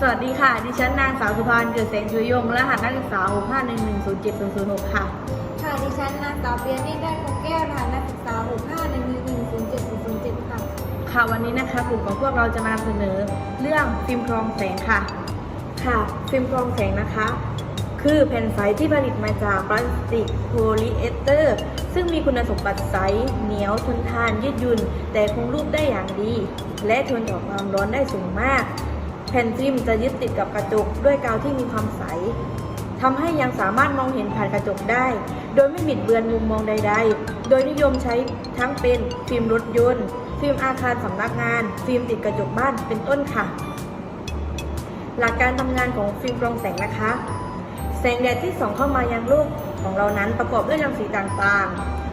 สวัสดีค่ะ ดิฉันนางสาวสุภานเกิดแสงชุยยง รหัสนักศึกษา 651107006 ค่ะ ค่ะ ดิฉันนางสาวเปียนี่ได้คงแก้วรหัสนักศึกษา 6 5 1 1 1 0 7 0 7 ค่ะ ค่ะ วันนี้นะคะกลุ่มของพวกเราจะมานำเสนอเรื่องฟิล์มกรองแสงค่ะ ค่ะ ฟิล์มกรองแสงนะคะ คือแผ่นใสที่ผลิตมาจากพลาสติกโพลีเอสเตอร์ ซึ่งมีคุณสมบัติใส เหนียว ทนทาน ยืดหยุ่น แต่คงรูปได้อย่างดี และทนต่อความร้อนได้สูงมาก แผ่นฟิล์มจะยึดติดกับกระจกด้วยกาวที่มีความใสทำให้ยังสามารถมองเห็นผ่านกระจกได้ โดยไม่บิดเบือนมุมมองใด ๆ โดยนิยมใช้ทั้งเป็นฟิล์มรถยนต์ ฟิล์มอาคารสำนักงาน ฟิล์มติดกระจกบ้านเป็นต้นค่ะ หลักการทำงานของฟิล์มกรองแสงนะคะ แสงแดดที่ส่องเข้ามายังโลกของเรานั้นประกอบด้วยรังสีต่าง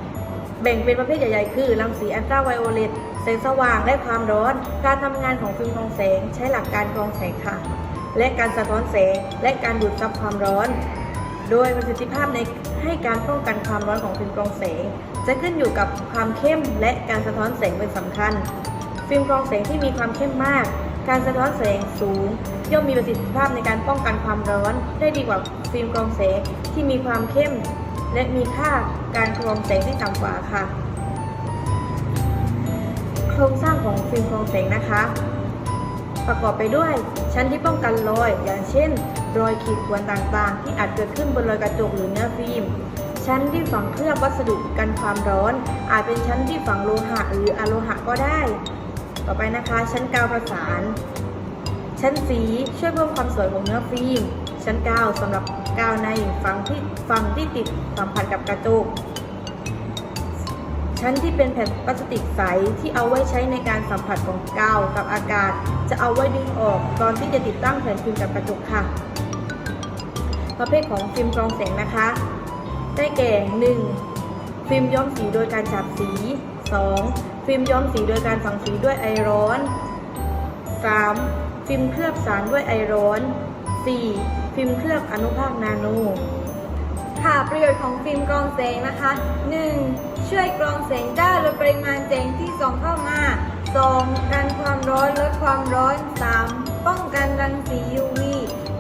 ๆ แบ่งเป็นประเภทใหญ่ๆ คือรังสีอัลตราไวโอเลต แสงสว่างและความร้อน การทำงานของฟิล์มกรองแสงใช้หลักการกรองแสงค่ะ และการสะท้อนแสงและการดูดซับความร้อน โดยประสิทธิภาพในให้การป้องกันความร้อนของฟิล์มกรองแสง จะขึ้นอยู่กับความเข้มและการสะท้อนแสงเป็นสำคัญ ฟิล์มกรองแสงที่มีความเข้มมาก การสะท้อนแสงสูง ย่อมมีประสิทธิภาพในการป้องกันความร้อน ได้ดีกว่าฟิล์มกรองแสงที่มีความเข้ม และมีค่าการกรองแสงที่ต่ำกว่าค่ะ โครงสร้างของฟิล์มกรองแสงนะคะ ประกอบไปด้วยชั้นที่ป้องกันรอย อย่างเช่น รอยขีดข่วนต่างๆ ที่อาจเกิดขึ้นบนรอยกระจกหรือเนื้อฟิล์มชั้นที่ฝังเคลือบวัสดุกันความร้อน อาจเป็นชั้นที่ฝังโลหะหรืออะโลหะก็ได้ ต่อไปนะคะ ชั้นกาวประสาน ชั้นสีช่วยเพิ่มความสวยของเนื้อฟิล์มชั้นกาวสำหรับกาวในฝังที่ฝังที่ติดสัมผัสกับกระจก ชั้นที่เป็นแผ่นพลาสติกใสที่เอาไว้ใช้ในการสัมผัสของกาวกับอากาศ จะเอาไว้ดึงออกตอนที่จะติดตั้งแผ่นฟิล์มกับกระจกค่ะ ประเภทของฟิล์มกรองแสงนะคะ ได้แก่ 1. ฟิล์มย้อมสีโดยการฉาบสี 2. ฟิล์มย้อมสีโดยการฝังสีด้วยไอร้อน 3. ฟิล์มเคลือบสารด้วยไอร้อน 4. ฟิล์มเคลือบอนุภาคนาโน ประโยชน์ของฟิล์มกรองแสงนะคะ 1. ช่วยกรองแสงได้ลดปริมาณแสงที่ส่องเข้ามา 2. กันความร้อนลดความร้อน 3. ป้องกันรังสี UV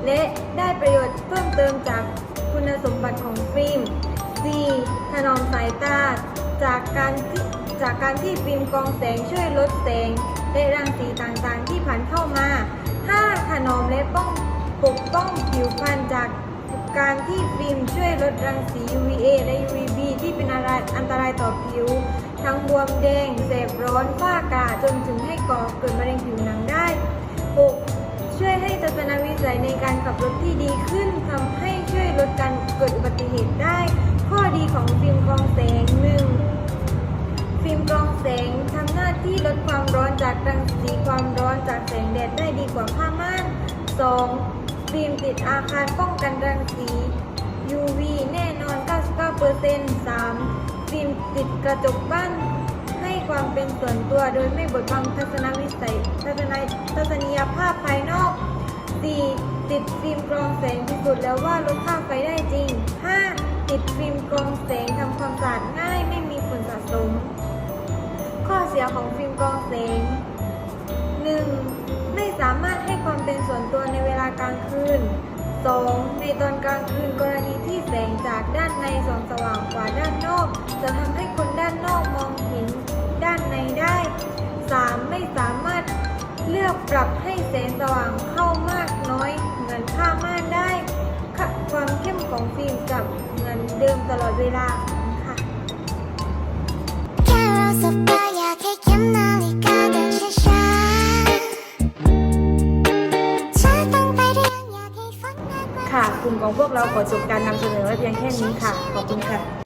และได้ประโยชน์เพิ่มเติมจากคุณสมบัติของฟิล์ม 4. ถนอมสายตา จากการจากการที่ฟิล์มกรองแสงช่วยลดแสงและรังสีต่างๆที่ผ่านเข้ามา 5. ถนอมและป้องปกป้องผิวพรรณจาก การที่ฟิล์มช่วยลดรังสี UVA และ UVB ที่เป็นอันตรายอันตรายต่อผิว ทั้งบวมแดงแสบร้อนฝ้ากาจนถึงให้ก่อเกิดมะเร็งผิวหนังได้ 6. ช่วยให้ทัศนวิสัยในการขับรถที่ดีขึ้นทำให้ช่วยลดการเกิดอุบัติเหตุได้ ข้อดีของฟิล์มกรองแสง 1. ฟิล์มกรองแสงทำหน้าที่ลดความร้อนจากรังสีความร้อนจากแสงแดดได้ดีกว่าผ้าม่าน 2. ฟิล์มติดอาคารป้องกันรังสี UV แน่นอน 99% 3. ฟิล์มติดกระจกบ้าน ให้ความเป็นส่วนตัวโดยไม่บดบังทัศนวิสัยทัศนทัศนียภาพภายนอก 4. ติดฟิล์มกรองแสงพิสูจน์แล้วว่าลดค่าไฟได้จริง 5. ติดฟิล์มกรองแสงทำความสะอาดง่ายไม่มีฝุ่นสะสม ข้อเสียของฟิล์มกรองแสง สามารถให้ความเป็นส่วนตัวในเวลากลางคืน 2. ในตอนกลางคืนกรณีที่แสงจากด้านในส่องสว่างกว่าด้านนอก จะทำให้คนด้านนอกมองเห็นด้านในได้ 3. ไม่สามารถเลือกปรับให้แสงสว่างเข้ามากน้อย เหมือนผ้าม่านได้ค่ะความเข้มของฟิล์มกับเหมือนเดิมตลอดเวลา กลุ่มของพวกเราขอจบการนำเสนอไว้เพียงแค่นี้ค่ะ ขอบคุณค่ะ